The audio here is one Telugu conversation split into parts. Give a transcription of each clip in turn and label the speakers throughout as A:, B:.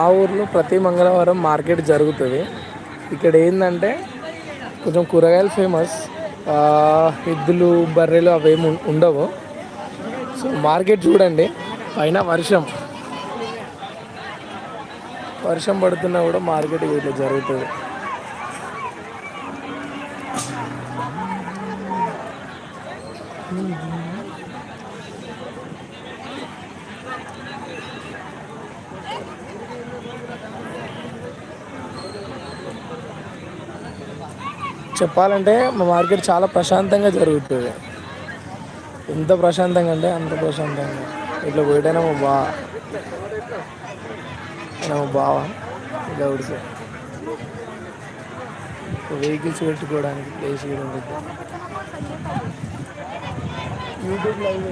A: మా ఊర్లో ప్రతి మంగళవారం మార్కెట్ జరుగుతుంది. ఇక్కడ ఏంటంటే కొంచెం కూరగాయలు ఫేమస్. ఎద్దులు బర్రెలు అవేమి ఉండవు. సో మార్కెట్ చూడండి పైన వర్షం. వర్షం పడుతున్నా కూడా మార్కెట్ ఇట్లా జరుగుతుంది. చెప్పాలంటే మా మార్కెట్ చాలా ప్రశాంతంగా జరుగుతుంది. ఎంత ప్రశాంతంగా అంటే అంత ప్రశాంతంగా. ఇట్లా పోయిటైనా మా బా. మా బావ. గౌడ్ సార్ వెహికల్స్ పెట్టుకోవడానికి ప్లేస్ కూడా ఉంటుంది యూట్యూబ్ లైవ్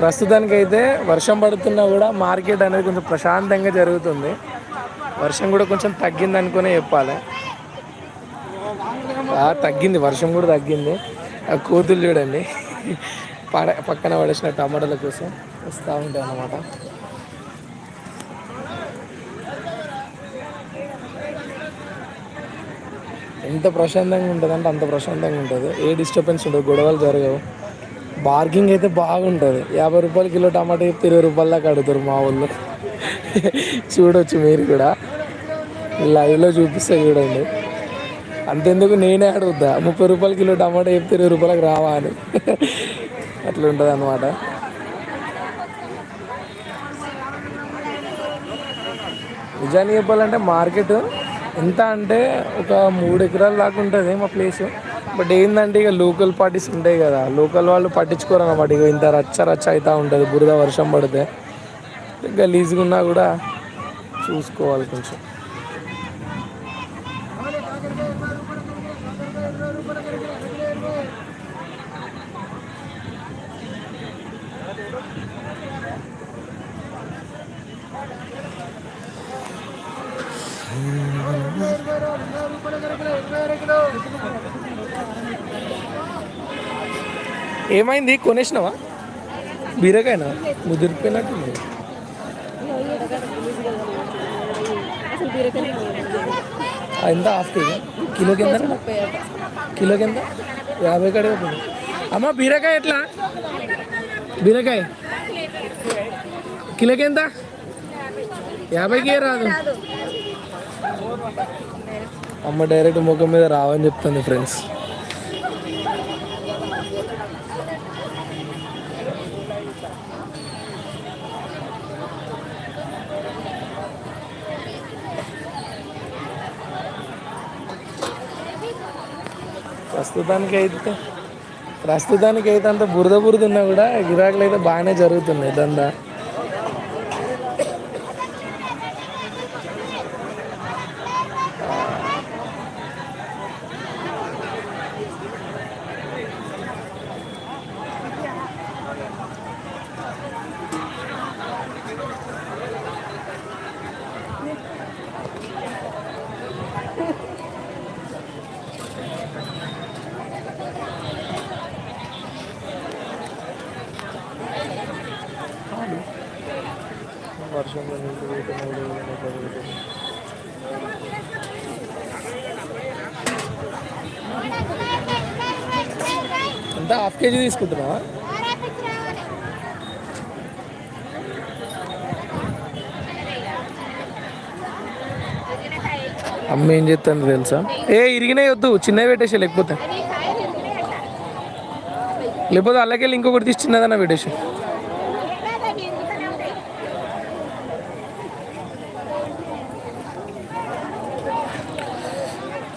A: ప్రస్తుతానికి అయితే వర్షం పడుతున్నా కూడా మార్కెట్ అనేది కొంచెం ప్రశాంతంగా జరుగుతుంది. వర్షం కూడా కొంచెం తగ్గింది అనుకునే చెప్పాలి తగ్గింది వర్షం కూడా తగ్గింది. ఆ కోతులు చూడండి. పడ పక్కన పడేసిన టమాటాల కోసం వస్తూ ఉంటాయి అన్నమాట. ఎంత ప్రశాంతంగా ఉంటుందంటే అంత ప్రశాంతంగా ఉంటుంది. ఏ డిస్టర్బెన్స్ ఉండదు గొడవలు జరగవు. బార్గింగ్ అయితే బాగుంటుంది. యాభై రూపాయలు కిలో టమాటా చెప్తే ఇరవై రూపాయల దాకా అడుగుతారు మా ఊళ్ళో. చూడవచ్చు మీరు కూడా. లైవ్లో చూపిస్తే చూడండి. అంతెందుకు నేనే అడుగుతా ముప్పై రూపాయల కిలో టమాటా చెప్తే ఇరవై రూపాయలకు రావా అని. అట్లా ఉంటుంది అనమాట నిజాన్ని చెప్పాలంటే మార్కెట్ ఎంత అంటే ఒక మూడు ఎకరాల దాకా ఉంటుంది మా ప్లేస్. బట్ ఏంటంటే ఇక లోకల్ పార్టీస్ ఉంటాయి కదా లోకల్ వాళ్ళు పట్టించుకోరు అనమాట ఇక ఇంత రచ్చ రచ్చ అవుతూ ఉంటుంది బురద వర్షం పడితే. గలీజ్గా ఉన్నా కూడా చూసుకోవాలి కొంచెం. ఏమైంది? కొనేసినావా? బీరకాయనా? ముదిరిపోయినట్టుంది ఎంత? Half kg? కిలోకి ఎంత? కిలోకి ఎంత? యాభై కాడే అమ్మ బీరకాయ ఎట్లా? బీరకాయ. కిలోకి ఎంత? యాభైకి రాదు. అమ్మ డైరెక్ట్ ముఖం మీద రావని చెప్తుంది ఫ్రెండ్స్. ప్రస్తుతానికి అయితే ప్రస్తుతానికి అయితే అంత బురద బురద ఉన్నా కూడా గిరాకులు అయితే బాగానే జరుగుతున్నాయి దందా వర్షంలో నీళ్ళు పోతున్నాడు ఎంత హాఫ్ కేజీ తీసుకుంటున్నావా? అమ్మ ఏం చెప్తాను తెలుసా? ఏ ఇరిగినాయి వద్దు చిన్నవి పెట్టేసి లేకపోతే. లేకపోతే అలాగే ఇంకొకటి తీసి చిన్నదన్న పెట్టేసి.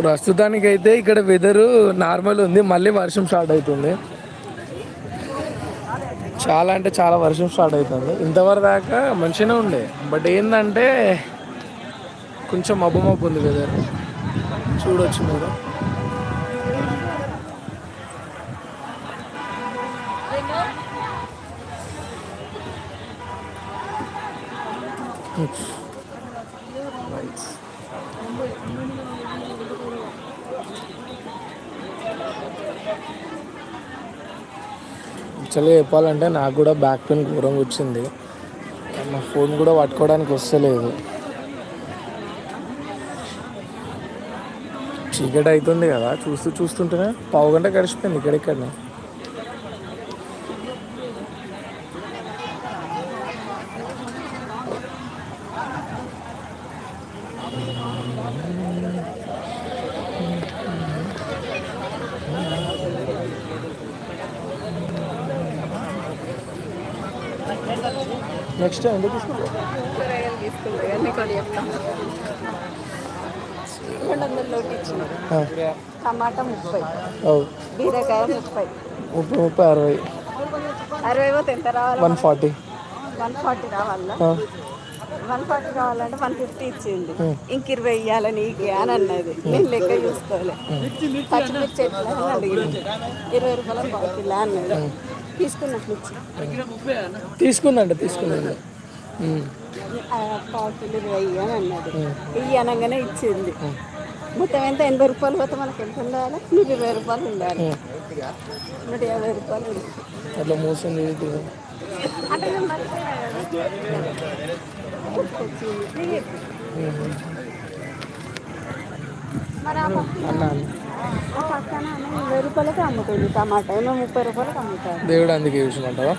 A: ప్రస్తుతానికి అయితే ఇక్కడ వెదరు నార్మల్ ఉంది మళ్ళీ వర్షం స్టార్ట్ అవుతుంది. చాలా అంటే చాలా వర్షం స్టార్ట్ అవుతుంది. ఇంతవరకు దాకా మంచిగానే ఉండే. బట్ ఏంటంటే కొంచెం మబ్బు మబ్బు ఉంది వెదర్ చూడొచ్చు మీరు. Right. యాక్చువల్గా చెప్పాలంటే నాకు కూడా బ్యాక్ పెయిన్ ఘోరంగా వచ్చింది. నా ఫోన్ కూడా పట్టుకోవడానికి వస్తలేదు. చీకటి అవుతుంది కదా చూస్తూ చూస్తుంటేనే పావు గంట గడిచిపోయింది ఇక్కడిక్కడనే నెక్స్ట్ ఎందుకు తీసుకుంటా
B: కూరగాయలు తీసుకుంటా కానీ కొన్ని చెప్తాం రెండు వందలలోకి ఇచ్చిన టమాటా ముప్పై బీరకాయ ముప్పై.
A: ముప్పై ముప్పై అరవై.
B: అరవై పోతే ఎంత రావాలి?
A: One forty.
B: వన్ ఫార్టీ రావాలా? వన్ ఫార్టీ కావాలంటే వన్ ఫిఫ్టీ ఇచ్చింది. ఇంక ఇరవై ఇవ్వాలి నీకే అని అన్నది. నేను లెక్క చూసుకోలే. పచ్చిమిర్చి ఎట్లా అని అడిగింది. ఇరవై రూపాయల బాటిల్ అన్నది తీసుకున్నట్లు ఇచ్చి
A: తీసుకుందండి
B: బాటిల్ ఇరవై అని అన్నది ఇవి అనగానే ఇచ్చింది. మొత్తం ఎంత? ఎనభై రూపాయలు పోతే మనకి ఎంత ఉండాలి? నూట ఇరవై రూపాయలు ఉండాలి. నూట యాభై రూపాయలు
A: అట్లా మోసం చేయదు.
B: మరి ఆ పక్కన ఇరవై రూపాయలకి అమ్ముతుంది టమాటా. ఏమో ముప్పై రూపాయలకి అమ్ముతారు
A: దేవుడు అందుకే చూసినట్టవా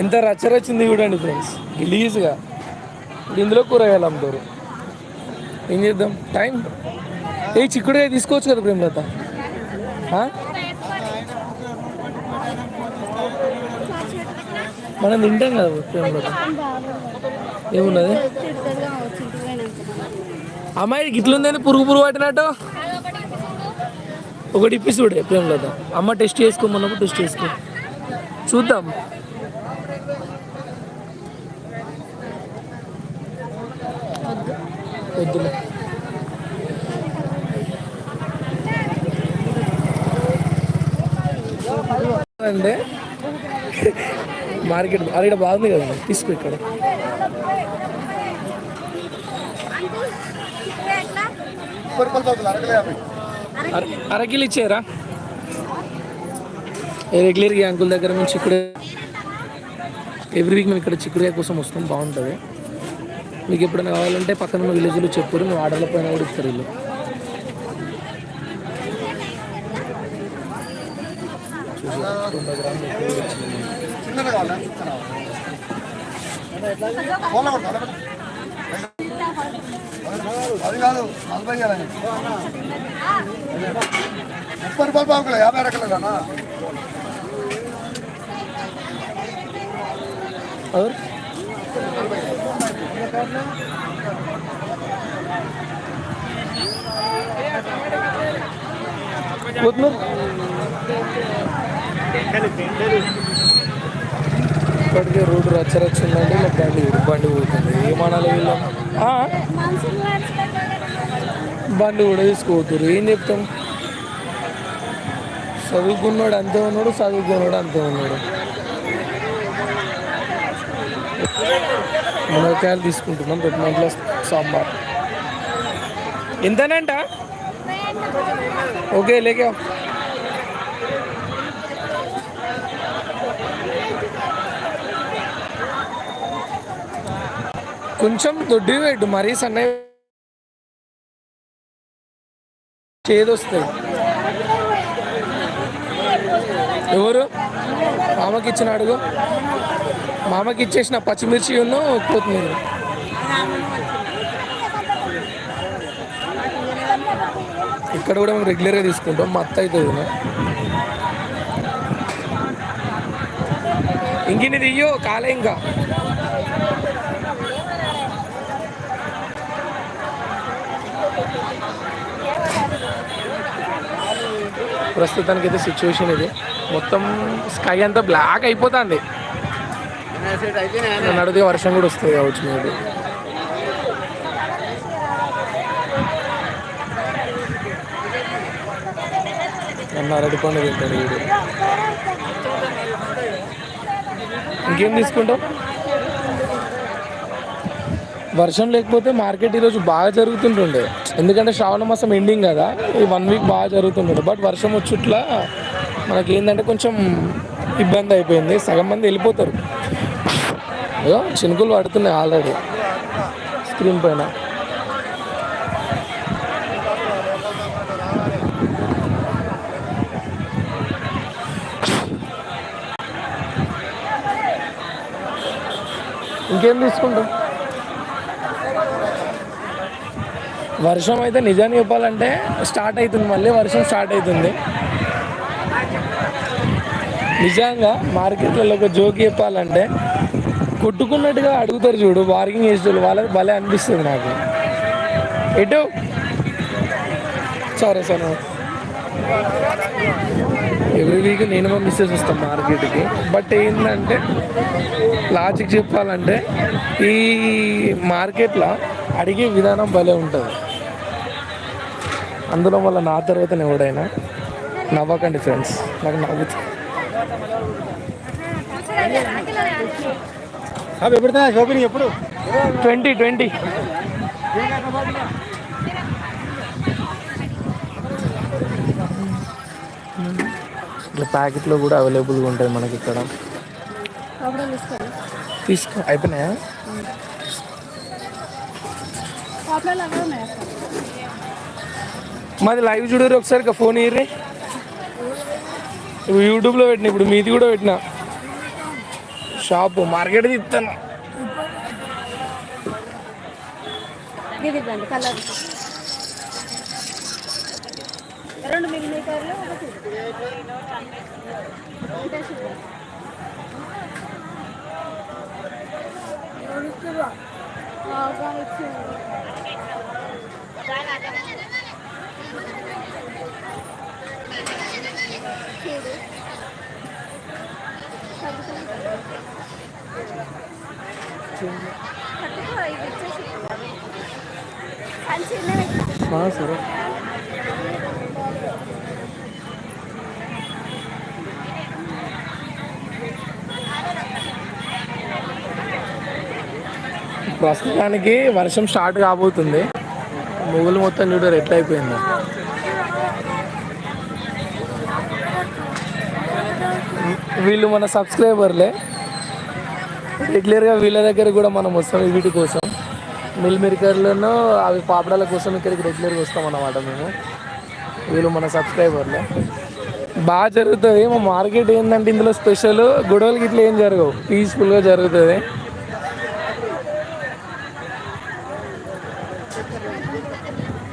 A: ఇంత రచ్చరచ్చింది చూడండి ఫ్రెండ్స్ గలీజ్గా ఇప్పుడు ఇందులో కూరగాయలు అమ్ముతారు. ఏం చేద్దాం? టైం. ఏ చిక్కుడుగా తీసుకోవచ్చు కదా ప్రేమలత మనం తింటాం కదా ప్రేమలత ఏమున్నది? అమ్మాయి గిట్లుందని పురుగు పురుగు పట్టినట్టు? ఒకటి ఇప్పి చూడే ప్రేమలత అమ్మ టెస్ట్ చేసుకోమన్నప్పుడు టెస్ట్ చేసుకో. చూద్దాం. వద్దులే అంటే మార్కెట్ అది ఇక్కడ బాగుంది కదా తీసుకో ఇక్కడ. అర- అరకిలు ఇచ్చారా రెగ్యులర్గా అంకుల్ దగ్గర మేము చిక్కుడు ఎవ్రీ వీక్ మేము ఇక్కడ చిక్కుడుకాయ కోసం వస్తాం బాగుంటుంది. మీకు ఎప్పుడైనా కావాలంటే పక్కన ఉన్న విలేజ్లో చెప్పారు మేము ఆర్డర్ల పైన కూడా ఇస్తారు వీళ్ళు.
C: అది కాదు నలభై ఇవ్వాలని ముప్పై రూపాయలు బాగులే యాభై రకాలేనా
A: और కొత్తిమీర. ఇప్పటికే రోడ్డు రచ్చ రచ్చ ఉందండి ఇలా బండి బండి పోతుంది. ఏమనాలి వీళ్ళం? బండి కూడా తీసుకోవద్దు ఏం చెప్తాం? చదువుకున్నాడు అంతే ఉన్నాడు చదువుకున్నాడు అంతే ఉన్నాడు. మునక్కాయలు తీసుకుంటున్నాం రేపు మా ఇంట్లో సాంబార్. ఎంతనంట ఓకే లేకే. కొంచెం దొడ్డి పెట్టు మరీ సన్న చేదొస్తాయి. ఎవరు? మామకి ఇచ్చిన అడుగు మామకి ఇచ్చేసిన పచ్చిమిర్చి ఉన్నా కొత్తిమీర. ఇక్కడ కూడా మేము రెగ్యులర్గా తీసుకుంటాం మా అత్త అవుతుంది ఇంకిన్ని దియ్యో కాలే ఇంకా. ప్రస్తుతానికి అయితే సిచ్యువేషన్ ఇది. మొత్తం స్కై అంతా బ్లాక్ అయిపోతుంది. నడితే అడిగితే వర్షం కూడా వస్తుంది కావచ్చు మేబీ నన్ను అరటి పండు తింటాడు వీడు ఇంకేం తీసుకుంటావు? వర్షం లేకపోతే మార్కెట్ ఈరోజు బాగా జరుగుతుంటుండే. ఎందుకంటే శ్రావణ మాసం ఎండింగ్ కదా. ఈ వన్ వీక్ బాగా జరుగుతుంటుండే. బట్ వర్షం వచ్చిట్లా మనకి ఏంటంటే కొంచెం ఇబ్బంది అయిపోయింది. సగం మంది వెళ్ళిపోతారు. ఏదో చినుకులు పడుతున్నాయి ఆల్రెడీ స్క్రీన్ పైన. ఇంకేం తీసుకుంటాం? వర్షం అయితే నిజాన్ని చెప్పాలంటే స్టార్ట్ అవుతుంది మళ్ళీ. వర్షం స్టార్ట్ అవుతుంది. నిజంగా మార్కెట్లలో ఒక జోక్ చెప్పాలంటే కొట్టుకున్నట్టుగా అడుగుతారు చూడు బార్గింగ్ చేసేవాళ్ళు వాళ్ళకి భలే అనిపిస్తుంది నాకు. ఎటు? సరే సరే ఎవ్రీ వీక్ నేను మా మిస్సెస్ వస్తాం మార్కెట్కి. బట్ ఏంటంటే లాజిక్ చెప్పాలంటే ఈ మార్కెట్లో అడిగే విధానం భలే ఉంటుంది. అందులో మళ్ళీ నా తర్వాత ఎవడైనా నవ్వకండి ఫ్రెండ్స్ నాకు నవ్వుతుంది
C: అవి పెడతా షాపింగ్ ఎప్పుడు?
A: Twenty twenty. ఇట్లా ప్యాకెట్లో కూడా అవైలబుల్గా ఉంటాయి మనకి ఇక్కడ. తీసుకో. అయిపోయినాయా? మాది లైవ్ చూడరు ఒకసారి ఇక ఫోన్ ఇయ్యి ఇప్పుడు యూట్యూబ్లో పెట్టిన ఇప్పుడు మీది కూడా పెట్టిన. షాపు మార్కెట్ తిస్తాను
B: ఇది ఇవ్వండి కలర్ రెండు మిల్ మీటర్లు ఒకటి ఇంటెస్ట్ ఇవ్వండి. ఆ, కానీ ఇచ్చేయండి.
A: ప్రస్తుతానికి వర్షం స్టార్ట్ కాబోతుంది. మొగులు మొత్తం చూడరు ఎట్లయిపోయిందో. వీళ్ళు మన సబ్స్క్రైబర్లే. రెగ్యులర్గా వీళ్ళ దగ్గర కూడా మనం వస్తాం వీటి కోసం. మిల్ మిరికర్లను అవి పాపడాల కోసం ఇక్కడికి రెగ్యులర్గా వస్తాం అన్నమాట మేము. వీళ్ళు మన సబ్స్క్రైబర్లే. బాగా జరుగుతుంది. మా మార్కెట్ ఏంటంటే ఇందులో స్పెషల్ గొడవలకి ఇట్లా ఏం జరగవు. పీస్ఫుల్గా జరుగుతుంది.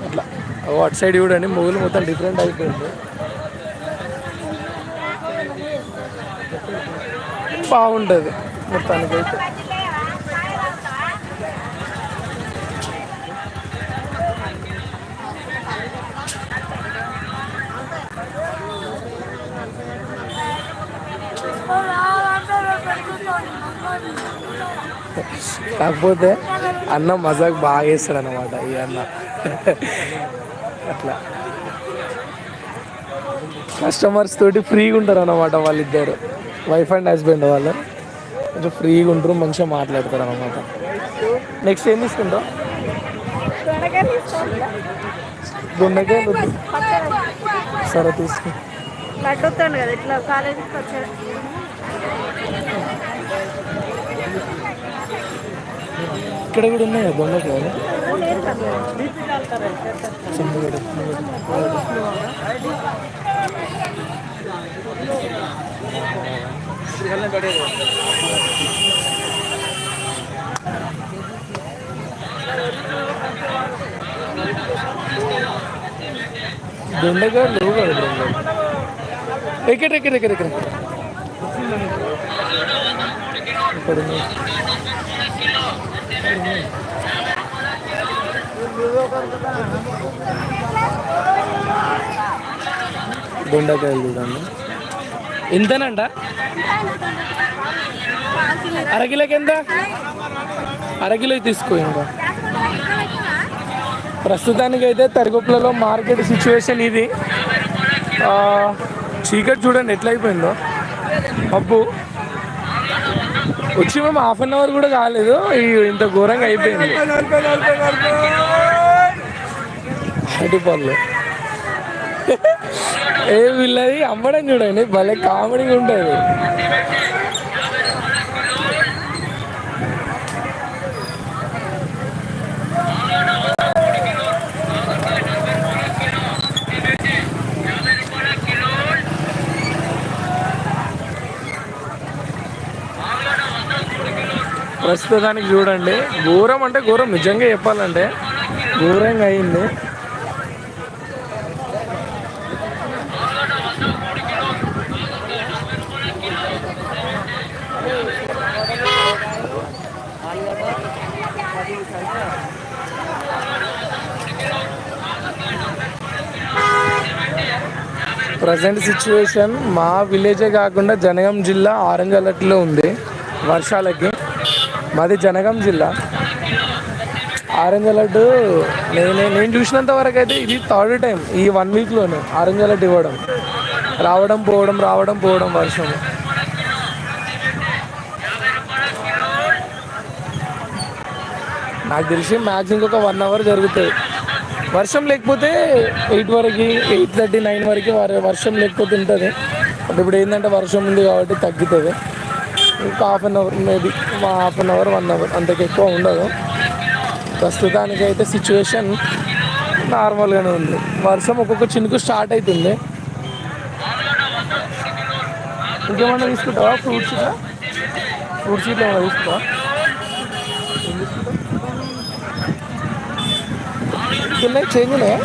A: అట్లా. అటు సైడ్ చూడండి మొగులు మొత్తం డిఫరెంట్ అయిపోయింది. బాగుంటుంది మొత్తానికైతే. కాకపోతే అన్న మజాక్ బాగా వేస్తాడు అనమాట ఈ అన్న. అట్లా. కస్టమర్స్ తోటి ఫ్రీగా ఉంటారు అనమాట వాళ్ళిద్దరు. వైఫ్ అండ్ హస్బెండ్ వాళ్ళు. కొంచెం ఫ్రీగా ఉంటారు మంచిగా మాట్లాడతారు అనమాట నెక్స్ట్ ఏం తీసుకుంటావు?
B: దొండకాయలు
A: సరే తీసుకో. ఇక్కడ కూడా ఉన్నాయి దొండకాయలు
B: లేదు కదా
A: చిన్నగడ దొండకాయలు లేవు కదా దొండకాయలు ఎక్కడ ఎక్కడ ఎక్కడ ఎక్కడ ఇక్కడ ఉన్నాయి. దొండకాయలు చూడండి ఎంతనంట అరకిలోకి ఎంత అరకిలో తీసుకో ఇంకా. ప్రస్తుతానికి అయితే తరిగొప్పలలో మార్కెట్ సిచ్యువేషన్ ఇది. చీకటి చూడండి ఎట్లా అయిపోయిందో. అప్పు వచ్చి మేము హాఫ్ అన్ అవర్ కూడా కాలేదు ఇంత ఘోరంగా అయిపోయింది. అరటిపళ్ళు ఏ వీళ్ళది అమ్మడం చూడండి. భలే కామెడీగా ఉంటుంది. ప్రస్తుతానికి చూడండి. ఘోరం అంటే ఘోరం. నిజంగా చెప్పాలంటే ఘోరంగా అయింది. ప్రజెంట్ సిచ్యువేషన్ మా విలేజే కాకుండా జనగం జిల్లా ఆరంగలట్లో ఉంది వర్షాలకి. మాది జనగం జిల్లా. ఆరెంజ్ అలర్ట్ నేను నేను చూసినంత వరకు అయితే ఇది థర్డ్ టైం ఈ వన్ వీక్లోనే ఆరెంజ్ అలర్ట్ ఇవ్వడం. రావడం పోవడం రావడం పోవడం వర్షం. నాకు తెలిసి మ్యాక్స్ ఇంకొక వన్ అవర్ జరుగుతుంది వర్షం లేకపోతే ఎయిట్ వరకు ఎయిట్ థర్టీ నైన్ వరకు వర- వర్షం లేకపోతే ఉంటుంది. బట్ ఇప్పుడు ఏంటంటే వర్షం ఉంది కాబట్టి తగ్గుతుంది. ఇంకా half an hour maybe half an hour one hour అంతకు ఎక్కువ ఉండదు. ప్రస్తుతానికైతే సిచ్యువేషన్ నార్మల్గానే ఉంది. వర్షం ఒక్కొక్క చినుకు స్టార్ట్ అవుతుంది ఇంకేమన్నా తీసుకుంటావా? ఫ్రూట్స్ ఫ్రూట్స్ ఇట్లా ఏమైనా తీసుకుంటావా? ఉన్నాయి చేంజ్ ఉన్నాయా?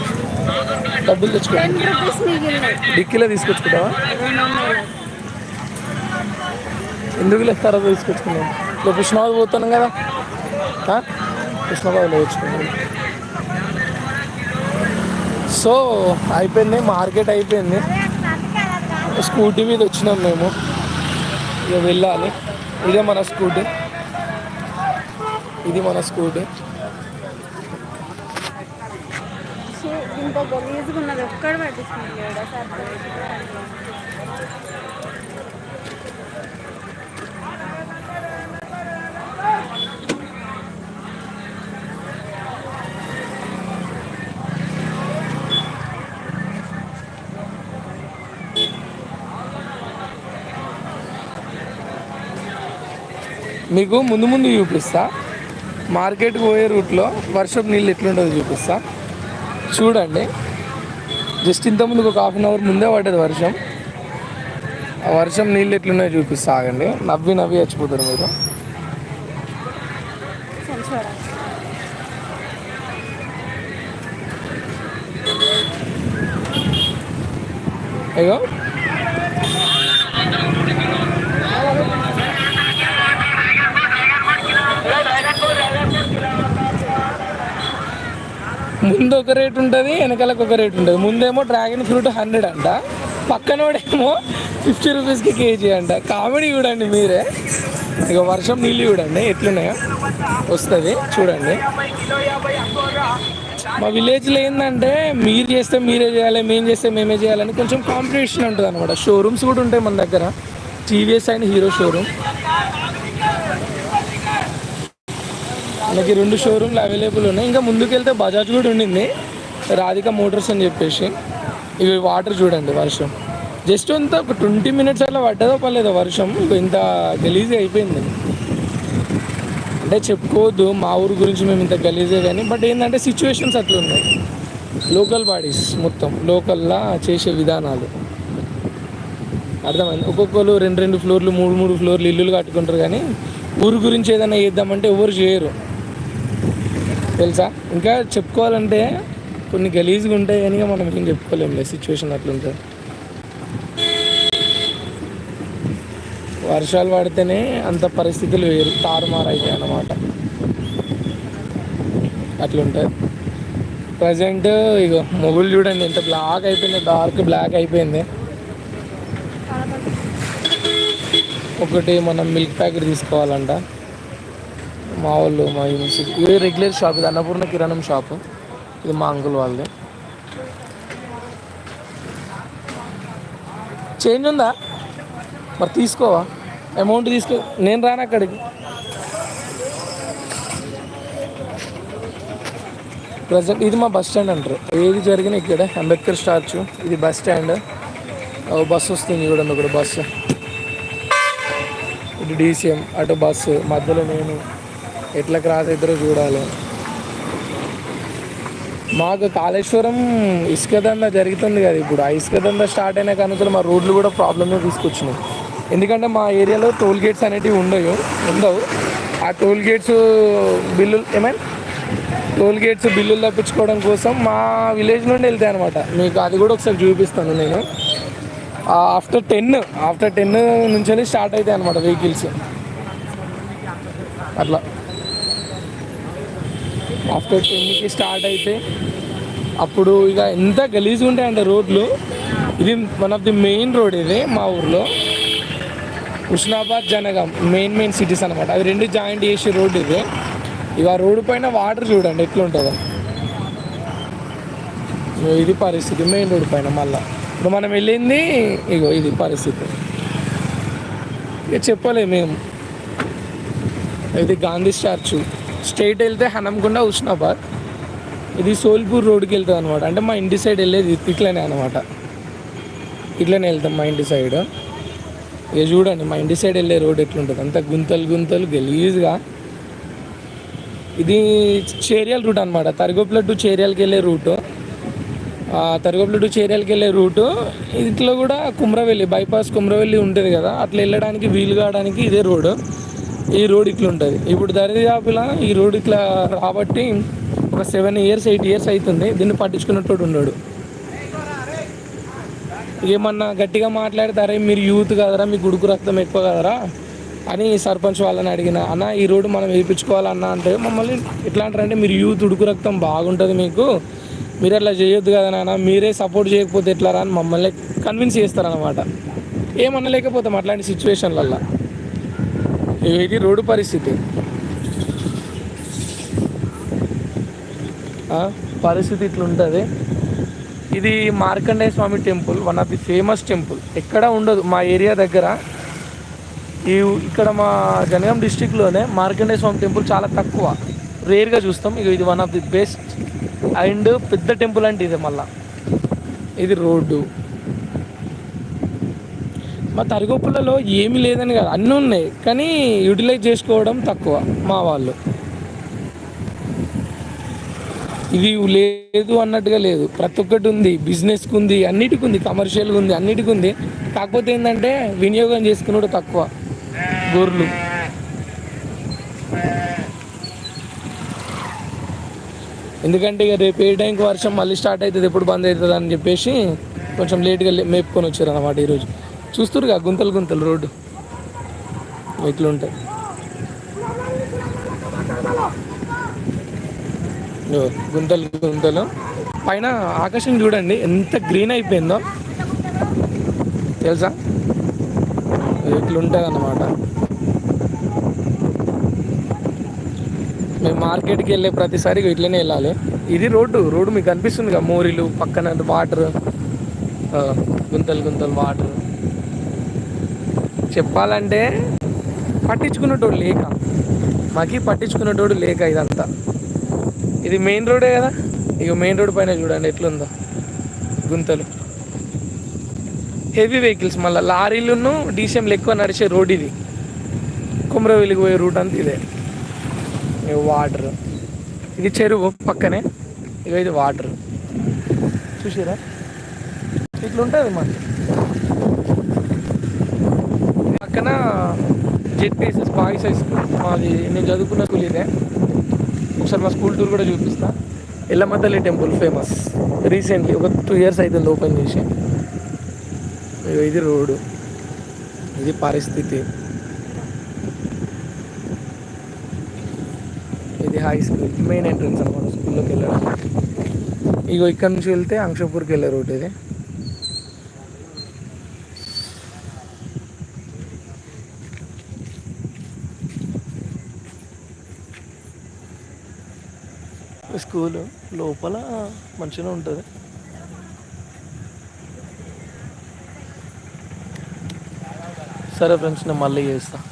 A: డబ్బులు తెచ్చుకో.
B: టెన్ రూపీస్ మిగిలినాయి
A: డిక్కీలో తీసుకొచ్చుకుంటావా? ఎందుకు లేస్తారో తీసుకొచ్చుకున్నాం ఇప్పుడు కృష్ణాబాద్ పోతున్నాం కదా? కృష్ణాబాద్లో తెచ్చుకున్నాం సో అయిపోయింది మార్కెట్ అయిపోయింది. స్కూటీ మీద వచ్చినాం మేము. ఇక వెళ్ళాలి. ఇదే మన స్కూటీ. ఇది మన స్కూటీ.
B: ఇంత గలీజ్గా ఉన్నది. ఒక్కడ పట్టించుకుంటాడు సార్.
A: మీకు ముందు ముందు చూపిస్తా. మార్కెట్కి పోయే రూట్లో వర్షపు నీళ్ళు ఎట్లుంటుందో చూపిస్తా. చూడండి. జస్ట్ ఇంతకుముందు ఒక హాఫ్ అన్ అవర్ ముందే పడ్డది వర్షం. ఆ వర్షం నీళ్ళు ఎట్లున్నాయో చూపిస్తా ఆగండి. నవ్వి నవ్వి చచ్చిపోతారు మీరు. అయ్యో ముందు ఒక రేట్ ఉంటుంది వెనకాలకు ఒక రేట్ ఉంటుంది. ముందేమో డ్రాగన్ ఫ్రూట్ హండ్రెడ్ అంట పక్కనోడేమో ఫిఫ్టీ రూపీస్కి కేజీ అంట. కామెడీ చూడండి మీరే. ఇక వర్షం నీళ్ళు చూడండి ఎట్లున్నాయో. వస్తుంది చూడండి. మా విలేజ్లో ఏంటంటే మీరు చేస్తే మీరే చేయాలి మేము చేస్తే మేమే చేయాలని కొంచెం కాంపిటీషన్ ఉంటుంది అనమాట షోరూమ్స్ కూడా ఉంటాయి మన దగ్గర. టీవీఎస్ అండ్ హీరో షోరూమ్ మనకి రెండు షోరూమ్లు అవైలబుల్ ఉన్నాయి. ఇంకా ముందుకెళ్తే బజాజ్ కూడా ఉండింది. రాధిక మోటార్స్ అని చెప్పేసి. ఇవి వాటర్ చూడండి వర్షం. జస్ట్ అంత ఒక ట్వంటీ మినిట్స్ అట్లా పడ్డదో పర్లేదో వర్షం. ఇంత గలీజ్ అయిపోయింది. అంటే చెప్పుకోవద్దు మా ఊరు గురించి మేము ఇంత గలీజే కానీ బట్ ఏంటంటే సిచ్యువేషన్స్ అట్లా ఉన్నాయి లోకల్ బాడీస్ మొత్తం లోకల్లా చేసే విధానాలు. అర్థమైంది? ఒక్కొక్కరు రెండు రెండు ఫ్లోర్లు మూడు మూడు ఫ్లోర్లు ఇల్లులు కట్టుకుంటారు కానీ ఊరు గురించి ఏదైనా చేద్దామంటే ఎవరు చేయరు. తెలుసా? ఇంకా చెప్పుకోవాలంటే కొన్ని గలీజ్గా ఉంటాయి కానీ మనం ఏం చెప్పుకోలేము సిచ్యువేషన్ అట్లుంటుంది. వర్షాలు పడితేనే అంత పరిస్థితులు వేరు. తారుమారు అవుతాయి అన్నమాట. అట్లుంటుంది. ప్రజెంట్ ఇక మొగులు చూడండి ఎంత బ్లాక్ అయిపోయింది డార్క్ బ్లాక్ అయిపోయింది. ఒకటి మనం మిల్క్ ప్యాకెట్ తీసుకోవాలంట. మా వాళ్ళు మా యూనివర్సిటీ ఇది రెగ్యులర్ షాప్ ఇది అన్నపూర్ణ కిరాణం షాపు ఇది మా అంకుల్ వాళ్ళది. చేంజ్ ఉందా? మరి తీసుకోవా? అమౌంట్ తీసుకో. నేను రాను అక్కడికి? ప్రజెంట్ ఇది మా బస్ స్టాండ్ అంటారు. ఏది జరిగినా ఇక్కడ. అంబేద్కర్ స్టాచ్యూ ఇది బస్ స్టాండ్ బస్సు వస్తుంది చూడండి ఇక్కడ బస్సు ఇటు డీసీఎం అటు బస్సు మధ్యలో నేను ఎట్లా క్రాస్ అవుతారో చూడాలి. మాకు కాళేశ్వరం ఇసుక దంద జరుగుతుంది కదా ఇప్పుడు. ఆ ఇసుక దంద స్టార్ట్ అయిన కానీ మా రోడ్లు కూడా ప్రాబ్లమే తీసుకొచ్చినాయి. ఎందుకంటే మా ఏరియాలో టోల్ గేట్స్ అనేటివి ఉండవు ఉండవు. ఆ టోల్ గేట్స్ బిల్లులు ఏమైనా టోల్ గేట్స్ బిల్లులు తప్పించుకోవడం కోసం మా విలేజ్ నుండి వెళ్తాయి అనమాట మీకు అది కూడా ఒకసారి చూపిస్తాను నేను. ఆఫ్టర్ టెన్ ఆఫ్టర్ టెన్ నుంచి స్టార్ట్ అవుతాయి అనమాట వెహికల్స్ అట్లా. ఆఫ్టర్ టెన్కి స్టార్ట్ అయితే అప్పుడు ఇక ఎంత గలీజ్గా ఉంటాయంటే రోడ్లు. ఇది one of the main road ఇది మా ఊర్లో. Husnabad Jangaon main main cities అనమాట అవి రెండు జాయింట్ చేసే రోడ్ ఇది. ఇక ఆ రోడ్డు పైన వాటర్ చూడండి ఎట్లుంటుందో. ఇది పరిస్థితి మెయిన్ రోడ్ పైన మళ్ళా. ఇప్పుడు మనం వెళ్ళింది ఇగో ఇది పరిస్థితి. ఇక చెప్పలేము మేము. ఇది గాంధీ స్టాచ్యూ. స్ట్రైట్ వెళ్తే హనంకొండ హుస్నాబాద్ ఇది సోల్పూర్ రోడ్కి వెళ్తుంది అనమాట అంటే మా ఇంటి సైడ్ వెళ్ళేది ఇట్లనే అనమాట ఇట్లనే వెళ్తాం మా ఇంటి సైడ్. ఇక చూడండి మా ఇంటి సైడ్ వెళ్ళే రోడ్ ఎట్లుంటుంది. అంత గుంతలు గుంతలు గలీజ్గా. ఇది చేరియల్ రూట్ అనమాట తరగోపుల టు చేరియల్కి వెళ్ళే రూటు. తరగోపుల టు చేరియల్కి వెళ్ళే రూటు. ఇట్లా కూడా కుమ్రవెల్లి బైపాస్ కుమ్రవెల్లి ఉంటుంది కదా. అట్లా వెళ్ళడానికి వీలు కావడానికి ఇదే రోడ్డు ఈ రోడ్ ఇట్లా ఉంటుంది. ఇప్పుడు దరిదాపులా ఈ రోడ్ ఇట్లా రాబట్టి ఒక సెవెన్ ఇయర్స్ ఎయిట్ ఇయర్స్ అవుతుంది దీన్ని పట్టించుకున్నట్టు ఉన్నాడు. ఏమన్నా గట్టిగా మాట్లాడతారే? మీరు యూత్ కదరా మీ గుడుకు రక్తం ఎక్కువ కదరా? అని సర్పంచ్ వాళ్ళని అడిగిన అన్న ఈ రోడ్డు మనం వేయించుకోవాలన్నా అంటే మమ్మల్ని ఎట్లా అంటారంటే మీరు యూత్ ఉడుకు రక్తం బాగుంటుంది మీకు. మీరు అట్లా చేయొద్దు కదా నాన్న. మీరే సపోర్ట్ చేయకపోతే ఎట్లా రా అని మమ్మల్ని కన్విన్స్ చేస్తారనమాట ఏమనలేకపోతాం అట్లాంటి సిచ్యువేషన్లల్లో ఇది రోడ్డు పరిస్థితి. పరిస్థితి ఇట్లుంటుంది. ఇది Markandeya Swami temple one of the famous temple. ఎక్కడ ఉండదు. మా ఏరియా దగ్గర ఈ ఇక్కడ మా జనగాం డిస్టిక్లోనే మార్కండేయ స్వామి టెంపుల్ చాలా తక్కువ. రేర్గా చూస్తాం. ఇక ఇది one of the best and పెద్ద టెంపుల్ అంటే ఇది మళ్ళీ. ఇది రోడ్డు. మా తరిగొప్పులలో ఏమీ లేదని కాదు. అన్నీ ఉన్నాయి. కానీ యూటిలైజ్ చేసుకోవడం తక్కువ మా వాళ్ళు. ఇది లేదు అన్నట్టుగా లేదు. ప్రతి ఒక్కటి ఉంది. బిజినెస్కి ఉంది. అన్నిటికి ఉంది. కమర్షియల్గా ఉంది. అన్నిటికి ఉంది. కాకపోతే ఏంటంటే వినియోగం చేసుకున్నాడు తక్కువ. గొర్రెలు. ఎందుకంటే ఇక రేపు ఏ టైంకి వర్షం మళ్ళీ స్టార్ట్ అవుతుంది ఎప్పుడు బంద్ అవుతుంది అని చెప్పేసి కొంచెం లేట్గా మేపుకొని వచ్చారు అన్నమాట ఈరోజు. చూస్తురుగా గుంతలు గుంతలు రోడ్డు. ఇట్లుంటాయి గుంతలు గుంతలు. పైన ఆకాశం చూడండి ఎంత గ్రీన్ అయిపోయిందో. తెలుసా? ఇట్లుంటుంది అన్నమాట మేము మార్కెట్కి వెళ్ళే ప్రతిసారి ఇట్లనే వెళ్ళాలి. ఇది రోడ్డు రోడ్డు మీకు కనిపిస్తుంది కదా మోరీలు పక్కన వాటర్ గుంతలు గుంతలు వాటర్. చెప్పాలంటే పట్టించుకునేటోడు లేక మాకి పట్టించుకునేటోడు లేక ఇదంతా. ఇది మెయిన్ రోడే కదా? ఇక మెయిన్ రోడ్ పైన చూడండి ఎట్లుందో గుంతలు. హెవీ వెహికల్స్ మళ్ళీ లారీలును డీసీఎంలు ఎక్కువ నడిచే రోడ్ ఇది. కుమ్రవెలికి పోయే రూట్ అంతా ఇదే. వాటర్. ఇది చెరువు పక్కనే. ఇక ఇది వాటర్. చూసారా ఇట్లుంటుంది మాకు పక్కన జెడ్పీఎస్ఎస్ బాయ్స్ హై స్కూల్. మాది నేను చదువుకున్న స్కూల్ ఇదే. ఒకసారి మా స్కూల్ టూర్ కూడా చూపిస్తా. ఎల్లమ్మతల్లి టెంపుల్ ఫేమస్ రీసెంట్లీ ఒక టూ ఇయర్స్ అవుతుంది ఓపెన్ చేసి. ఇగో ఇది రోడ్డు. ఇది పరిస్థితి. ఇది హై స్కూల్ మెయిన్ ఎంట్రన్స్ అనమాట స్కూల్లోకి వెళ్ళడం ఇగో ఇక్కడ నుంచి వెళ్తే అంక్షపూర్కి వెళ్ళే రోడ్ ఇది. స్కూల్ లోపల మంచిగా ఉంటుంది. సరే ఫ్రెండ్స్ నేను మళ్ళీ చేస్తాను